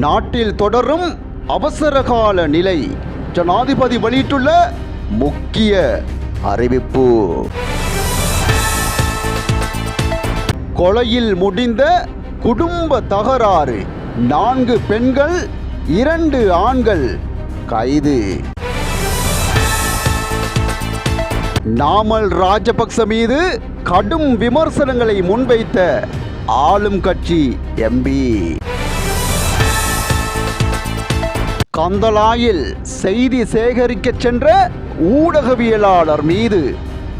நாட்டில் தொடரும் அவசரகால நிலை. ஜனாதிபதி வெளியிட்டுள்ள முக்கிய அறிவிப்பு. கொலையில் முடிந்த குடும்ப தகராறு. நான்கு பெண்கள் இரண்டு ஆண்கள் கைது. நாமல் ராஜபக்ச மீது கடும் விமர்சனங்களை முன்வைத்த ஆளும் கட்சி எம்பி. கந்தலாயில் செய்தி சேகரிக்கச் சென்ற ஊடகவியலாளர் மீது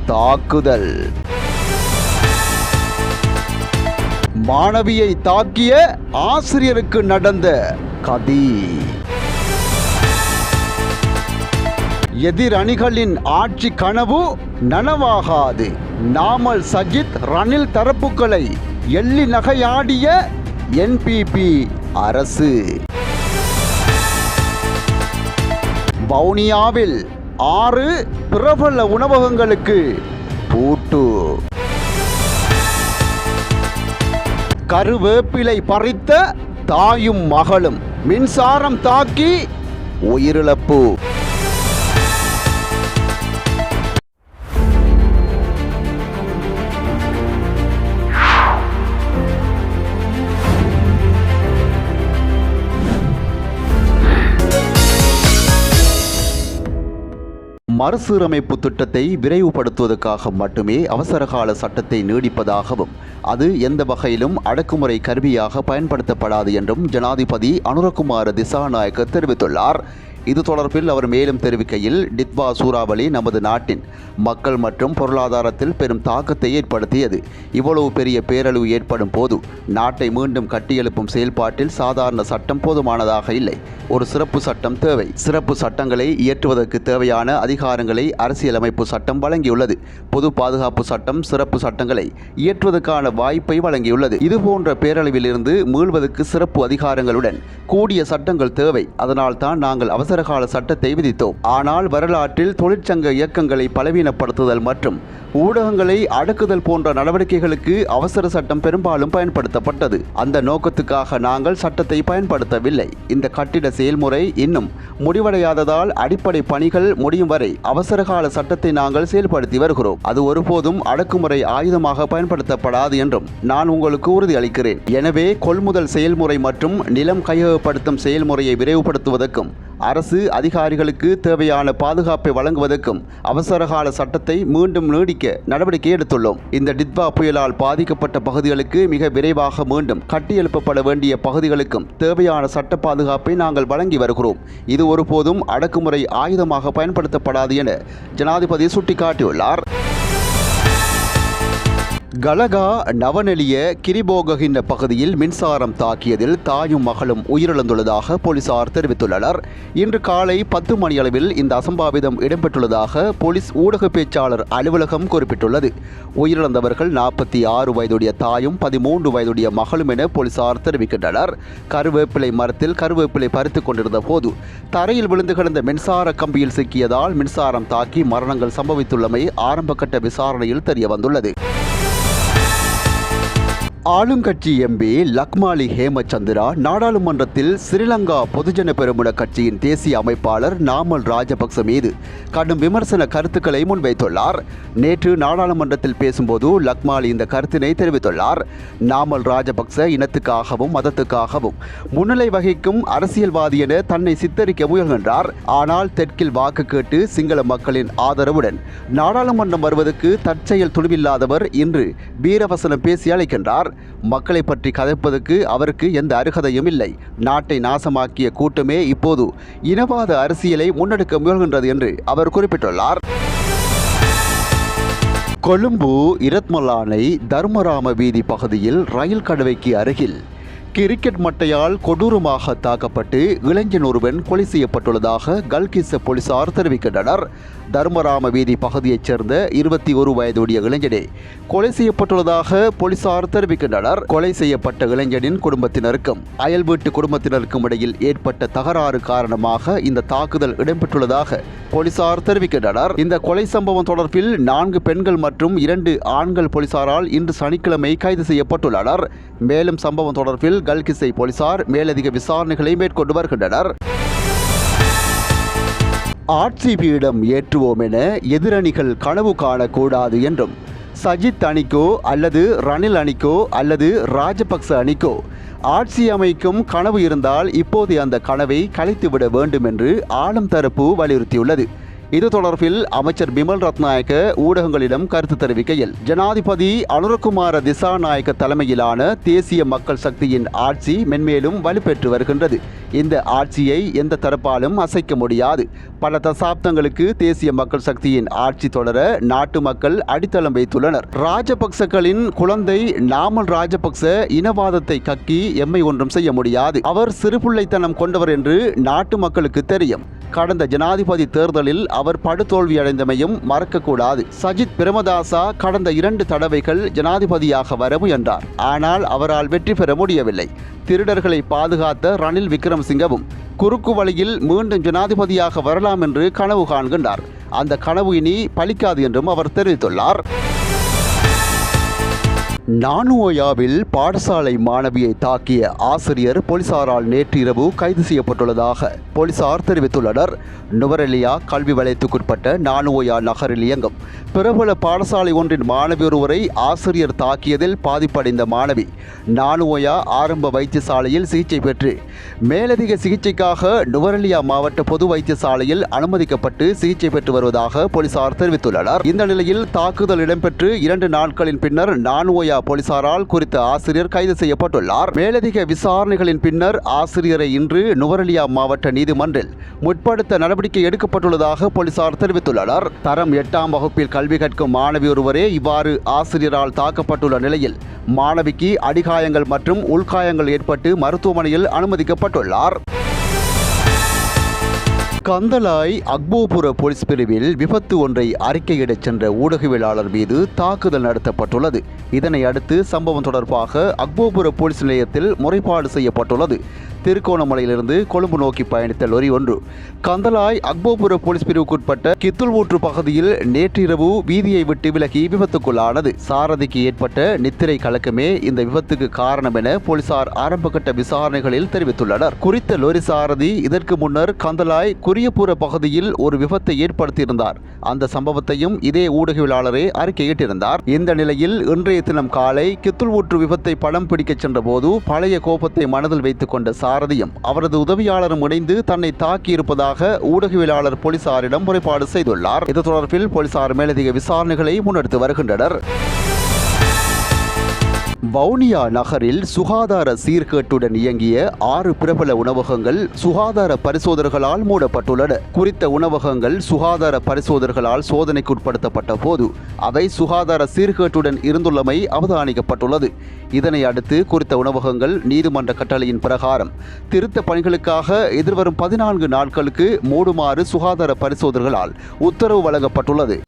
தாக்குதல். மாணவியை தாக்கிய ஆசிரியருக்கு நடந்த கதி. எதிரணிகளின் ஆட்சி கனவு நனவாகாது. நாமல் சஜித் ரணில் தரப்புகளை எள்ளி நகையாடிய என்பிபி அரசு. வவுனியாவில் ஆறு பிரபல உணவகங்களுக்கு பூட்டு. கருவேப்பிலை பறித்த தாயும் மகளும் மின்சாரம் தாக்கி உயிரிழப்பு. மறுசீரமைப்பு திட்டத்தை விரைவுபடுத்துவதற்காக மட்டுமே அவசரகால சட்டத்தை நீடிப்பதாகவும் அது எந்த வகையிலும் அடக்குமுறை கருவியாக பயன்படுத்தப்படாது என்றும் ஜனாதிபதி அனுரகுமார திசாநாயக்க தெரிவித்துள்ளார். இது தொடர்பில் அவர் மேலும் தெரிவிக்கையில் டித்வா சூறாவளி நமது நாட்டின் மக்கள் மற்றும் பொருளாதாரத்தில் பெரும் தாக்கத்தை ஏற்படுத்தியது. இவ்வளவு பெரிய பேரழிவு ஏற்படும் போது நாட்டை மீண்டும் கட்டியெழுப்பும் செயல்பாட்டில் சாதாரண சட்டம் போதுமானதாக இல்லை. ஒரு சிறப்பு சட்டம் தேவை. சிறப்பு சட்டங்களை இயற்றுவதற்கு தேவையான அதிகாரங்களை அரசியலமைப்பு சட்டம் வழங்கியுள்ளது. பொது பாதுகாப்பு சட்டம் சிறப்பு சட்டங்களை இயற்றுவதற்கான வாய்ப்பை வழங்கியுள்ளது. இதுபோன்ற பேரழிவிலிருந்து மீள்வதற்கு சிறப்பு அதிகாரங்களுடன் கூடிய சட்டங்கள் தேவை. அதனால் தான் அவசர அவசரகால சட்டத்தை விதித்தோம். ஆனால் வரலாற்றில் தொழிற்சங்க இயக்கங்களை பலவீனப்படுத்துதல் மற்றும் ஊடகங்களை அடக்குதல் போன்ற நடவடிக்கைகளுக்கு அவசர சட்டம் பெரும்பாலும் பயன்படுத்தப்பட்டது. அந்த நோக்கத்துக்காக நாங்கள் சட்டத்தை பயன்படுத்தவில்லை. இந்த கட்டிட செயல்முறை இன்னும் முடிவடையாததால் அடிப்படை பணிகள் முடியும் வரை அவசரகால சட்டத்தை நாங்கள் செயல்படுத்தி வருகிறோம். அது ஒருபோதும் அடக்குமுறை ஆயுதமாக பயன்படுத்தப்படாது என்றும் நான் உங்களுக்கு உறுதியளிக்கிறேன். எனவே கொள்முதல் செயல்முறை மற்றும் நிலம் கையகப்படுத்தும் செயல்முறையை விரைவுபடுத்துவதற்கும் அரசு அதிகாரிகளுக்கு தேவையான பாதுகாப்பை வழங்குவதற்கும் அவசரகால சட்டத்தை மீண்டும் நீடிக்க நடவடிக்கை எடுத்துள்ளோம். இந்த டித்வா புயலால் பாதிக்கப்பட்ட பகுதிகளுக்கு மிக விரைவாக மீண்டும் கட்டியெழுப்பப்பட வேண்டிய பகுதிகளுக்கும் தேவையான சட்ட பாதுகாப்பை நாங்கள் வழங்கி வருகிறோம். இது ஒருபோதும் அடக்குமுறை ஆயுதமாக பயன்படுத்தப்படாது என ஜனாதிபதி சுட்டிக்காட்டியுள்ளார். கலகா நவநெலிய கிரிபோககின்ற பகுதியில் மின்சாரம் தாக்கியதில் தாயும் மகளும் உயிரிழந்துள்ளதாக போலீசார் தெரிவித்துள்ளனர். இன்று காலை பத்து மணியளவில் இந்த அசம்பாவிதம் இடம்பெற்றுள்ளதாக போலீஸ் ஊடக பேச்சாளர் அலுவலகம் குறிப்பிட்டுள்ளது. உயிரிழந்தவர்கள் நாற்பத்தி ஆறு வயதுடைய தாயும் பதிமூன்று வயதுடைய மகளும் என போலீசார் தெரிவிக்கின்றனர். கருவேப்பிலை மரத்தில் கருவேப்பிலை பறித்துக் கொண்டிருந்த போது தரையில் விழுந்து கிடந்த மின்சார கம்பியில் சிக்கியதால் மின்சாரம் தாக்கி மரணங்கள் சம்பவித்துள்ளமை ஆரம்பகட்ட விசாரணையில் தெரியவந்துள்ளது. ஆளுங்கட்சி எம்பி லக்மாலி ஹேமச்சந்திரா நாடாளுமன்றத்தில் ஸ்ரீலங்கா பொதுஜன பெருமுன கட்சியின் தேசிய அமைப்பாளர் நாமல் ராஜபக்ச மீது கடும் விமர்சன கருத்துக்களை முன்வைத்துள்ளார். நேற்று நாடாளுமன்றத்தில் பேசும்போது லக்மாலி இந்த கருத்தினை தெரிவித்துள்ளார். நாமல் ராஜபக்ச இனத்துக்காகவும் மதத்துக்காகவும் முன்னிலை வகிக்கும் அரசியல்வாதி என தன்னை சித்தரிக்க முயல்கின்றார். ஆனால் தெற்கில் வாக்கு கேட்டு சிங்கள மக்களின் ஆதரவுடன் நாடாளுமன்றம் வருவதற்கு தற்செயல் துணிவில்லாதவர் இன்று வீரவசனம் பேசி அழைக்கின்றார். மக்களை பற்றி கதைப்பதற்கு அவருக்கு எந்த அருகதையும் இல்லை. நாட்டை நாசமாக்கிய கூட்டமே இப்போது இனவாத அரசியலை முன்னெடுக்க முயல்கின்றது என்று அவர் குறிப்பிட்டுள்ளார். கொழும்பு இரத்மலானை தர்மராம வீதி பகுதியில் ரயில் கடவைக்கு அருகில் கிரிக்கெட் மட்டையால் கொடூரமாக தாக்கப்பட்டு இளைஞன் ஒருவன் கொலை செய்யப்பட்டுள்ளதாக கல்கிச போலீசார் தெரிவிக்கின்றனர். தர்மராம வீதி பகுதியைச் சேர்ந்த இருபத்தி ஒரு வயதுடைய இளைஞனே கொலை செய்யப்பட்டுள்ளதாக போலீசார் தெரிவிக்கின்றனர். கொலை செய்யப்பட்ட இளைஞனின் குடும்பத்தினருக்கும் அயல் வீட்டு குடும்பத்தினருக்கும் இடையில் ஏற்பட்ட தகராறு காரணமாக இந்த தாக்குதல் இடம்பெற்றுள்ளதாக போலீசார் தெரிவிக்கின்றனர். இந்த கொலை சம்பவம் தொடர்பில் நான்கு பெண்கள் மற்றும் இரண்டு ஆண்கள் போலீசாரால் இன்று சனிக்கிழமை கைது செய்யப்பட்டுள்ளனர். மேலும் சம்பவம் தொடர்பில் கல்கிசை போலீசார் மேலதிக விசாரணைகளை மேற்கொண்டு வருகின்றனர். ஆட்சி பீடம் ஏற்றுவோம் என எதிரணிகள் கனவு காணக்கூடாது என்றும் சஜித் அணிக்கோ அல்லது ரணில் அணிக்கோ அல்லது ராஜபக்ச அணிக்கோ ஆட்சி அமைக்கும் கனவு இருந்தால் இப்போது அந்த கனவை கலைத்துவிட வேண்டும் என்று ஆளும் தரப்பு வலியுறுத்தியுள்ளது. இது தொடர்பில் அமைச்சர் பிமல் ரத்நாயக்க ஊடகங்களிடம் கருத்து தெரிவிக்கையில் ஜனாதிபதி அனுரகுமார திசாநாயக்க தலைமையிலான தேசிய மக்கள் சக்தியின் ஆட்சி மென்மேலும் வலுப்பெற்று வருகின்றது. இந்த ஆட்சியை எந்த தரப்பாலும் அசைக்க முடியாது. பல தசாப்தங்களுக்கு தேசிய மக்கள் சக்தியின் ஆட்சி தொடர நாட்டு மக்கள் அடித்தளம் வைத்துள்ளனர். ராஜபக்சகளின் குழந்தை நாமல் ராஜபக்ச இனவாதத்தை கக்கி எம்மை ஒன்றும் செய்ய முடியாது. அவர் சிறுபிள்ளைத்தனம் கொண்டவர் என்று நாட்டு மக்களுக்கு தெரியும். கடந்த ஜனாதிபதி தேர்தலில் அவர் படுதோல்வியடைந்தமையும் மறக்கக்கூடாது. சஜித் பிரேமதாசா கடந்த இரண்டு தடவைகள் ஜனாதிபதியாக வர முயன்றார். ஆனால் அவரால் வெற்றி பெற முடியவில்லை. திருடர்களை பாதுகாத்த ரணில் விக்ரமசிங்கவும் குறுக்கு வழியில் மீண்டும் ஜனாதிபதியாக வரலாம் என்று கனவு காண்கின்றார். அந்த கனவு இனி பலிக்காது என்றும் அவர் தெரிவித்துள்ளார். நானுவயாவில் பாடசாலை மாணவியை தாக்கிய ஆசிரியர் போலீசாரால் நேற்று இரவு கைது செய்யப்பட்டுள்ளதாக போலீசார் தெரிவித்துள்ளனர். நுவரெலியா கல்வி வலயத்துக்குட்பட்ட நானுவயா நகரில் இயங்கும் பிரபல பாடசாலை ஒன்றின் மாணவி ஒருவரை ஆசிரியர் தாக்கியதில் பாதிப்படைந்த மாணவி நானுவயா ஆரம்ப வைத்தியசாலையில் சிகிச்சை பெற்று மேலதிக சிகிச்சைக்காக நுவரெலியா மாவட்ட பொது வைத்தியசாலையில் அனுமதிக்கப்பட்டு சிகிச்சை பெற்று வருவதாக போலீசார் தெரிவித்துள்ளனர். இந்த நிலையில் தாக்குதல் இடம்பெற்று இரண்டு நாட்களின் பின்னர் நானுவயா போலீசாரால் குறித்த ஆசிரியர் கைது செய்யப்பட்டுள்ளார். மேலதிக விசாரணைகளின் பின்னர் ஆசிரியரை இன்று நுவரலியா மாவட்ட நீதிமன்றில் முற்படுத்த நடவடிக்கை எடுக்கப்பட்டுள்ளதாக போலீசார் தெரிவித்துள்ளனர். தரம் எட்டாம் வகுப்பில் கல்வி கற்கும் மாணவி ஒருவரே இவ்வாறு ஆசிரியரால் தாக்கப்பட்டுள்ள நிலையில் மாணவிக்கு அடிகாயங்கள் மற்றும் உள்காயங்கள் ஏற்பட்டு மருத்துவமனையில் அனுமதிக்கப்பட்டுள்ளார். கந்தலாய் அக்போபுர போலீஸ் பிரிவில் விபத்து ஒன்றை அறிக்கையிடச் சென்ற ஊடகவியலாளர் மீது தாக்குதல் நடத்தப்பட்டுள்ளது. இதனை அடுத்து சம்பவம் தொடர்பாக அக்போபுர போலீஸ் நிலையத்தில் முறைப்பாடு செய்யப்பட்டுள்ளது. திருக்கோணமலையிலிருந்து கொழும்பு நோக்கி பயணித்த லொரி ஒன்று. கந்தலாய் அக்போபுர போலீஸ் பிரிவுக்குட்பட்ட கித்துல்வூற்று பகுதியில் நேற்றிரவு வீதியை விட்டு விலகி விபத்துக்குள்ளானது. சாரதிக்கு ஏற்பட்ட நித்திரை கலக்கமே இந்த விபத்துக்கு காரணம் என போலீசார் ஆரம்பகட்ட விசாரணைகளில் தெரிவித்துள்ளனர். குறித்த லொரி சாரதி இதற்கு முன்னர் கந்தலாய் குரியபுர பகுதியில் ஒரு விபத்தை ஏற்படுத்தியிருந்தார். அந்த சம்பவத்தையும் இதே ஊடகவியலாளரே அறிக்கையிட்டிருந்தார். இந்த நிலையில் இன்றைய தினம் காலை கித்துல்வூற்று விபத்தை படம் பிடிக்கச் சென்றபோது பழைய கோபத்தை மனதில் வைத்துக் கொண்ட சாரதியும் அவரது உதவியாளரும் இணைந்து தன்னை தாக்கியிருப்பதாக ஊடகவியலாளர் போலீசாரிடம் முறைப்பாடு செய்துள்ளார். இது தொடர்பில் போலீசார் மேலதிக விசாரணைகளை முன்னெடுத்து வருகின்றனர். வவுனியா நகரில் சுகாதார சீர்கேட்டுடன் இயங்கிய ஆறு பிரபல உணவகங்கள் சுகாதார பரிசோதகர்களால் மூடப்பட்டுள்ளன. குறித்த உணவகங்கள் சுகாதார பரிசோதகர்களால் சோதனைக்குட்படுத்தப்பட்ட போது அவை சுகாதார சீர்கேட்டுடன் இருந்துள்ளமை அவதானிக்கப்பட்டுள்ளது. இதனை அடுத்து குறித்த உணவகங்கள் நீதிமன்ற கட்டளையின் பிரகாரம் திருத்த பணிகளுக்காக எதிர்வரும் பதினான்கு நாட்களுக்கு மூடுமாறு சுகாதார பரிசோதகர்களால் உத்தரவு வழங்கப்பட்டுள்ளது.